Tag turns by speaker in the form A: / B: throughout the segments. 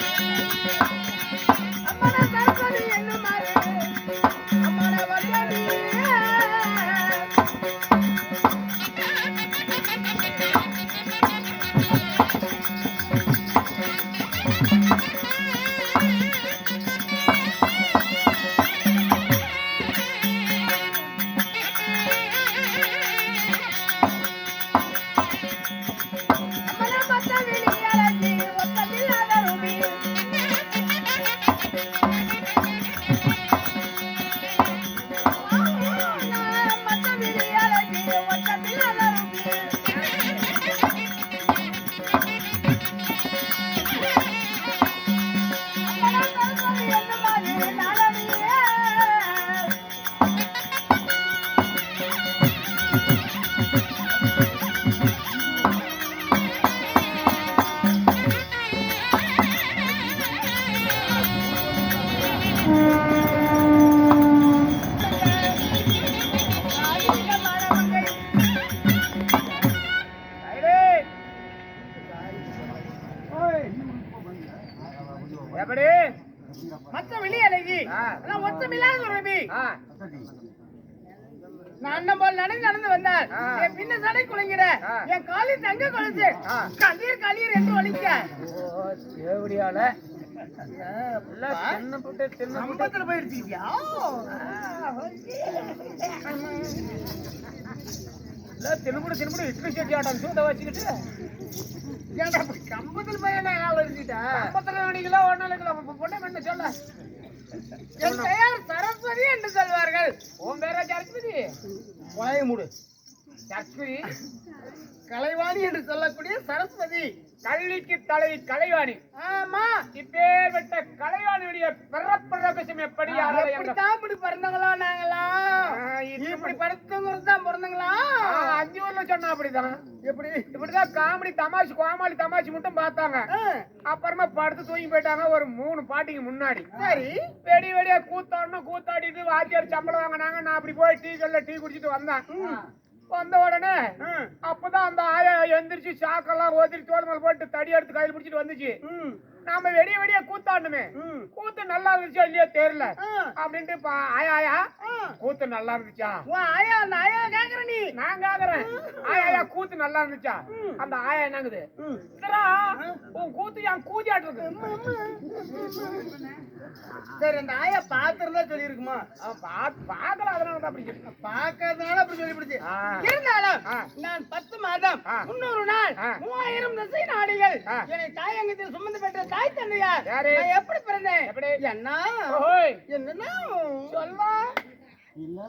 A: Thank
B: you.
A: நான் போல் நடந்து நடந்து வந்தார். என் பின்ன சடை குலைங்கிற
B: ஆ.
A: என் காலி தங்க கொலுசு
B: ஆ.
A: கண்ணீர் கண்ணீர் என்று ஒழிக்க.
B: ஓ தேவடியால. இல்ல இல்ல தின்னுபுடு தின்னுபுடு இட்லி சட்டி ஆட்டம் சூட்ட வச்சுக்கிட்டு.
A: ஏன்டா கம்பத்துல போய் என்ன ஆள் எழுதிட்டா
B: ஐம்பத்தி மணிக்கெல்லாம் ஒன்றும் இல்லைங்களா? பொண்ணை என்ன சொல்ல.
A: என் பெயர் சரஸ்வதி என்று சொல்வார்கள்.
B: உன் பேரா சரஸ்வதி?
A: வாய மூடு.
B: சரஸ்வதி
A: கலைவாணி என்று சொல்லக்கூடிய சரஸ்வதி
B: கள்ளிக்கு தலை கலைவாணி.
A: ஆமா.
B: இப்பேற்பட்ட கலைவாணியுடைய பிறப்பிறப்பிசம் எப்படி
A: எப்படித்தான் இப்படி பிறந்தங்களா நாங்களா? இப்படி படுத்தவங்க தான் பிறந்தங்களா
B: அஞ்சு ஊர்ல சொன்னா அப்படிதான்
A: எப்படி?
B: இப்படிதான் காமெடி தமாஷ் கோமாளி தமாஷ் மட்டும் பார்த்தாங்க. அப்புறமா படுத்து தூங்கி போயிட்டாங்க ஒரு மூணு பாட்டிக்கு முன்னாடி.
A: சரி.
B: வெடி வெடியா கூத்தாடணும் கூத்தாடிட்டு வாத்தியார் சம்பளம் வாங்கினாங்க. நான் அப்படி போய் டீ கல்ல டீ குடிச்சிட்டு வந்தேன். வந்த உடனே அப்பதான் அந்த ஆயா எந்திரிச்சு சாக்கெல்லாம் ஓதிரி தோல் மேல போட்டு தடி எடுத்து கையில் பிடிச்சிட்டு வந்துச்சு. நாம வெடிய வெடியா கூத்தாடணுமே.
A: ம்.
B: கூத்து நல்லா இருந்துச்சா இல்லையோ தெரியல. அப்படின்ட்டு ஆயா ஆயா. கூத்து நல்லா இருந்துச்சா?
A: ஆயா அந்த ஆயா கேக்குற நீ.
B: நான் கேக்குறேன். ஆயா ஆயா கூத்து நல்லா இருந்துச்சா. அந்த ஆயா என்னங்குது? உன் கூத்து என் கூதியாட்டு.
A: சரி அந்த ஆயா பாத்திருந்தா சொல்லியிருக்குமா
B: பாக்கல அதனால தான் அப்படி.
A: பாக்கிறதுனால அப்படி சொல்லிவிடுச்சு. இருந்தாலும். நான் பத்து மாதம். முன்னூறு நாள். மூவாயிரம் திசை நாடிகள். என்னை தாயங்கத்தில் சுமந்து பெற்ற தாய் தந்தையார்
B: யாரு?
A: நான் எப்படி பிறந்தேன்
B: எப்படி?
A: என்ன என்னன்னா
B: சொல்வா
A: அண்ணா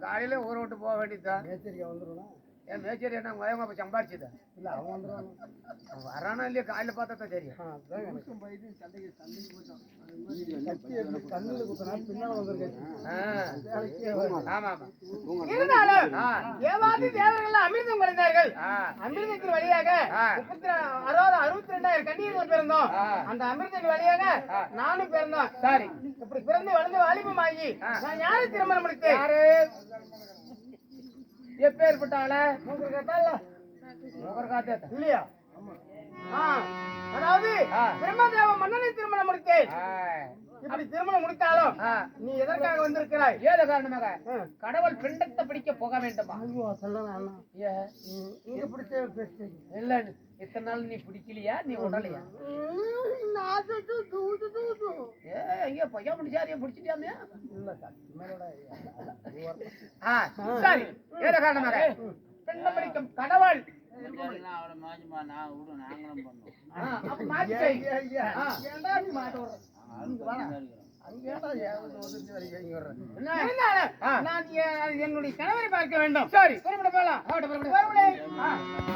B: காலையில ஊரை விட்டு போக வேண்டியதுதான். என் மேச்சேரி என்ன மயமா போய் சம்பாரிச்சுதா? அவன் வரானா இல்லையா காலையில பார்த்தா தான் தெரியும். ஆ. ஆமா ஆமா.
A: இருந்தாலும்
B: ஆ.
A: ஏவாதி தேவர்கள் அமிர்தம் குறைந்தார்கள்.
B: ஆ.
A: அமிர்தத்தின் வழியாக அறுபது அறுபத்தி ரெண்டாயிரம் கண்ணீர் பிறந்தோம். அந்த அமிர்தத்தின் வழியாக. நானும் பிறந்தோம்.
B: சரி.
A: இப்படி பிறந்து வளர்ந்து வாலிபமாகி. நான் யாரை திருமணம் முடித்தேன்?
B: யாரு? எப்பேற்பட்ட ஆள?
A: உங்களுக்கு கேட்டால
B: முகர் காத்தேத்த
A: இல்லையா. அதாவது. பிரம்மதேவ மன்னனை திருமணம் முடித்தேன். இப்படி திருமணம் முடித்தாலும் நீ எதற்காக வந்திருக்கிறாய்?
B: ஏத காரணமாக. கடவுள் பிண்டத்தை பிடிக்க போக வேண்டுமா? ஏ,
A: நீங்க பிடிச்ச
B: இல்ல. இத்தனை நாள் நீ பிடிக்கலையா? நீ உடலையா? ஏ ஐயோ பையன் பிடிச்சாரியா பிடிச்சிட்டியாமே? ஆ, சரி. ஏத காரணமாக? பிண்டம் பிடிக்கும் கடவுள். ஆ, அப்ப
A: நான் என்னுடைய கணவரை பார்க்க வேண்டும்.
B: சரி.
A: புறப்பட போலாம்.
B: புறப்படு.